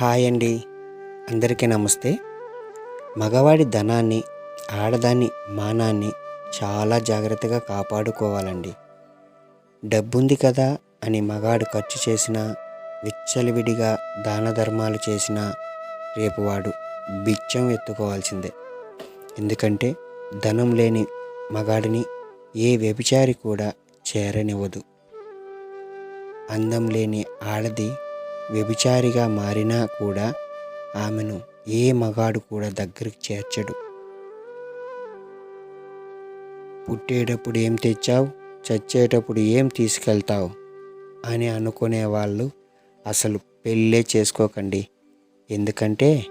Hi అండి. అందరికీ నమస్తే. మగవాడి ధనాన్ని ఆడదాని మానాన్ని చాలా జాగ్రత్తగా కాపాడుకోవాలండి. డబ్బుంది కదా అని మగాడు ఖర్చు చేసినా విచ్చలవిడిగా దాన ధర్మాలు చేసినా రేపు వాడు బిచ్చం ఎత్తుకోవాల్సిందే. ఎందుకంటే ధనం లేని మగాడిని ఏ వ్యభిచారి కూడా చేరనివ్వదు. అందం లేని ఆడది వ్యభిచారిగా మారినా కూడా ఆమెను ఏ మగాడు కూడా దగ్గరికి చేర్చడు. పుట్టేటప్పుడు ఏం తెచ్చావు? చచ్చేటప్పుడు ఏం తీసుకెళ్తావు? అని అనుకునే వాళ్ళు అసలు పెళ్ళే చేసుకోకండి. ఎందుకంటే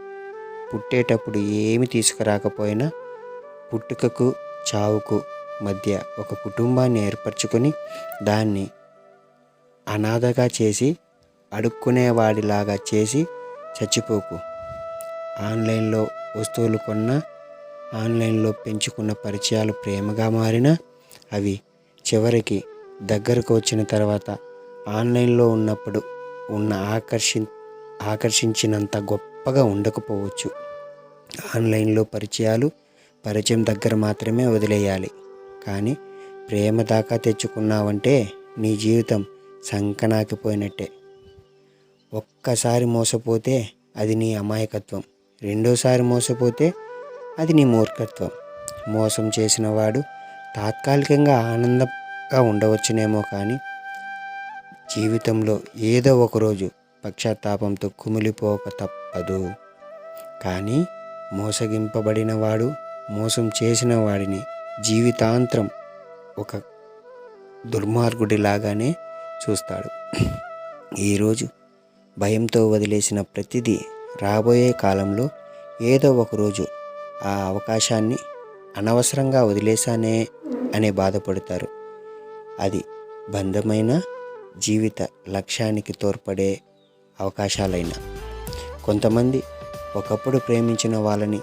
పుట్టేటప్పుడు ఏమి తీసుకురాకపోయినా పుట్టుకకు చావుకు మధ్య ఒక కుటుంబాన్ని ఏర్పరచుకొని దాన్ని అనాథగా చేసి అడుక్కునేవాడిలాగా చేసి చచ్చిపోకు. ఆన్లైన్లో వస్తువులు కొన్న ఆన్లైన్లో పెంచుకున్న పరిచయాలు ప్రేమగా మారినా అవి చివరికి దగ్గరకు వచ్చిన తర్వాత ఆన్లైన్లో ఉన్నప్పుడు ఉన్న ఆకర్షి ఆకర్షించినంత గొప్పగా ఉండకపోవచ్చు. ఆన్లైన్లో పరిచయాలు పరిచయం దగ్గర మాత్రమే వదిలేయాలి. కానీ ప్రేమ దాకా తెచ్చుకున్నావంటే నీ జీవితం సంకనాకిపోయినట్టే. ఒక్కసారి మోసపోతే అది నీ అమాయకత్వం. రెండోసారి మోసపోతే అది నీ మూర్ఖత్వం. మోసం చేసిన వాడు తాత్కాలికంగా ఆనందంగా ఉండవచ్చునేమో కానీ జీవితంలో ఏదో ఒకరోజు పక్షాత్తాపంతో కుమిలిపోక తప్పదు. కానీ మోసగింపబడిన వాడు మోసం చేసిన వాడిని జీవితాంతరం ఒక దుర్మార్గుడిలాగానే చూస్తాడు. ఈరోజు భయంతో వదిలేసిన ప్రతిదీ రాబోయే కాలంలో ఏదో ఒకరోజు ఆ అవకాశాన్ని అనవసరంగా వదిలేశానే అనే బాధపడతారు. అది బంధమైన జీవిత లక్ష్యానికి తోడ్పడే అవకాశాలైనా. కొంతమంది ఒకప్పుడు ప్రేమించిన వాళ్ళని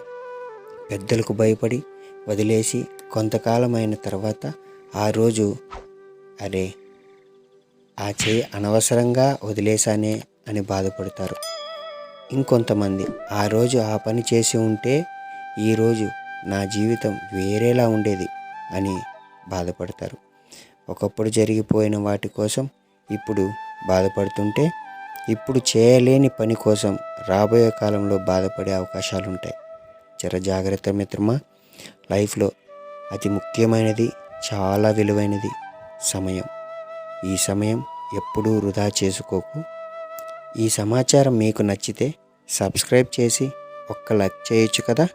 పెద్దలకు భయపడి వదిలేసి కొంతకాలమైన తర్వాత ఆ రోజు అరే ఆ చేయి అనవసరంగా వదిలేశానే అని బాధపడతారు. ఇంకొంతమంది ఆ రోజు ఆ పని చేసి ఉంటే ఈరోజు నా జీవితం వేరేలా ఉండేది అని బాధపడతారు. ఒకప్పుడు జరిగిపోయిన వాటి కోసం ఇప్పుడు బాధపడుతుంటే ఇప్పుడు చేయలేని పని కోసం రాబోయే కాలంలో బాధపడే అవకాశాలు ఉంటాయి జర జాగ్రత్త మిత్రమా లైఫ్లో అతి ముఖ్యమైనది చాలా విలువైనది సమయం. ఈ సమయం ఎప్పుడూ వృధా చేసుకోకు. ఈ సమాచారం మీకు నచ్చితే సబ్స్క్రైబ్ చేసి ఒక్క లైక్ చేయొచ్చు కదా?